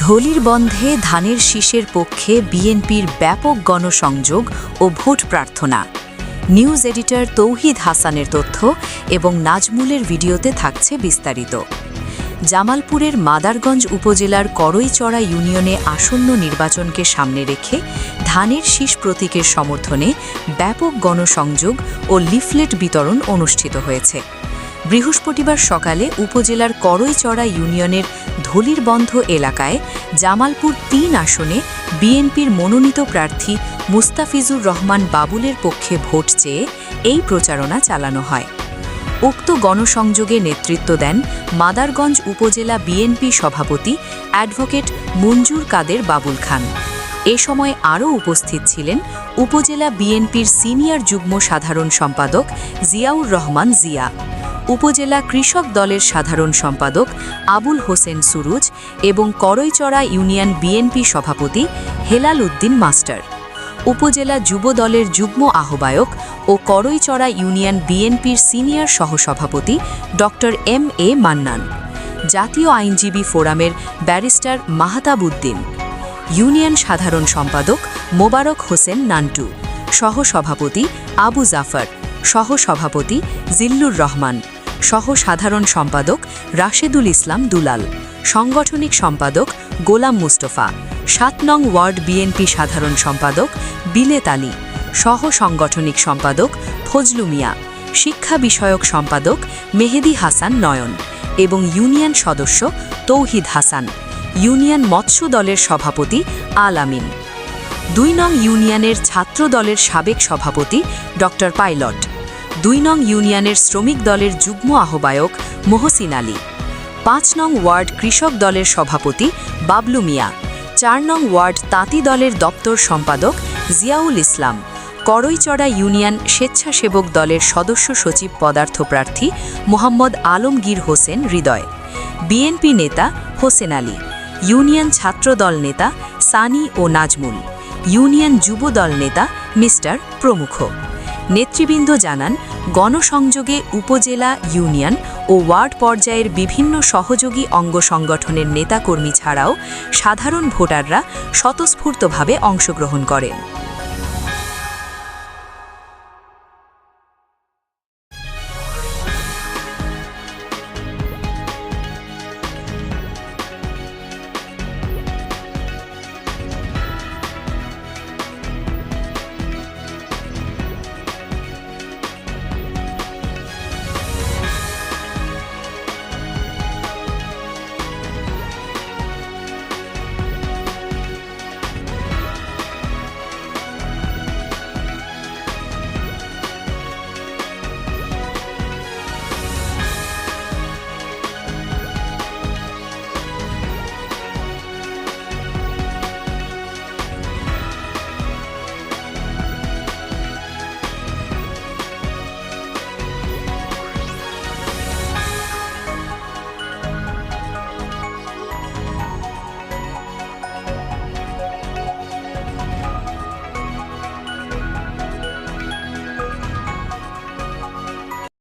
ধলির বন্ধে ধানের শীষের পক্ষে বিএনপির ব্যাপক গণসংযোগ ও ভোট প্রার্থনা। নিউজ এডিটর তৌহিদ হাসানের তথ্য এবং নাজমুলের ভিডিওতে থাকছে বিস্তারিত। জামালপুরের মাদারগঞ্জ উপজেলার করইচড়া ইউনিয়নে আসন্ন নির্বাচনকে সামনে রেখে ধানের শীষ প্রতীকের সমর্থনে ব্যাপক গণসংযোগ ও লিফলেট বিতরণ অনুষ্ঠিত হয়েছে। বৃহস্পতিবার সকালে উপজেলার করইচড়া ইউনিয়নের ধলিরবন্ধ এলাকায় জামালপুর তিন আসনে বিএনপির মনোনীত প্রার্থী মুস্তাফিজুর রহমান বাবুলের পক্ষে ভোট চেয়ে এই প্রচারণা চালানো হয়। উক্ত গণসংযোগে নেতৃত্ব দেন মাদারগঞ্জ উপজেলা বিএনপি সভাপতি অ্যাডভোকেট মঞ্জুর কাদের বাবুল খান। এ সময় আরও উপস্থিত ছিলেন উপজেলা বিএনপির সিনিয়র যুগ্ম সাধারণ সম্পাদক জিয়াউর রহমান জিয়া। উপজেলা কৃষক দলের সাধারণ সম্পাদক আবুল হোসেন সুরুজ এবং করইচড়া ইউনিয়ন বিএনপি সভাপতি হেলাল উদ্দিন মাস্টার। উপজেলা যুব দলের যুগ্ম আহ্বায়ক ও করইচড়া ইউনিয়ন বিএনপির সিনিয়র সহসভাপতি ড এম এ মান্নান। জাতীয় আইনজীবী ফোরামের ব্যারিস্টার মাহতাব উদ্দিন। ইউনিয়ন সাধারণ সম্পাদক মোবারক হোসেন নান্টু। সহসভাপতি আবু জাফর। সহসভাপতি জিল্লুর রহমান সহ সাধারণ সম্পাদক রাশেদুল ইসলাম দুলাল, সাংগঠনিক সম্পাদক গোলাম মুস্তফা, সাত নং ওয়ার্ড বিএনপি সাধারণ সম্পাদক বিলেত আলী সহ সাংগঠনিক সম্পাদক ফজলু মিয়া, শিক্ষা বিষয়ক সম্পাদক মেহেদি হাসান নয়ন এবং ইউনিয়ন সদস্য তৌহিদ হাসান, ইউনিয়ন মৎস্য দলের সভাপতি আল আমিন। দুই নং ইউনিয়নের ছাত্র দলের সাবেক সভাপতি ডক্টর পাইলট। দুই নং ইউনিয়নের শ্রমিক দলের যুগ্ম আহ্বায়ক মোহসিন আলী, পাঁচ নং ওয়ার্ড কৃষক দলের সভাপতি বাবলু মিয়া, চার নং ওয়ার্ড তাঁতি দলের দপ্তর সম্পাদক জিয়াউল ইসলাম, করইচড়া ইউনিয়ন স্বেচ্ছাসেবক দলের সদস্য সচিব পদার্থ প্রার্থী মোহাম্মদ আলমগীর হোসেন হৃদয়, বিএনপি নেতা হোসেন আলী, ইউনিয়ন ছাত্রদল নেতা সানি ও নাজমুল, ইউনিয়ন যুবদল নেতা মিস্টার প্রমুখ। নেতৃবৃন্দ জানান, গণসংযোগে উপজেলা, ইউনিয়ন ও ওয়ার্ড পর্যায়ের বিভিন্ন সহযোগী অঙ্গ সংগঠনের নেতাকর্মী ছাড়াও সাধারণ ভোটাররা স্বতঃস্ফূর্তভাবে অংশগ্রহণ করেন।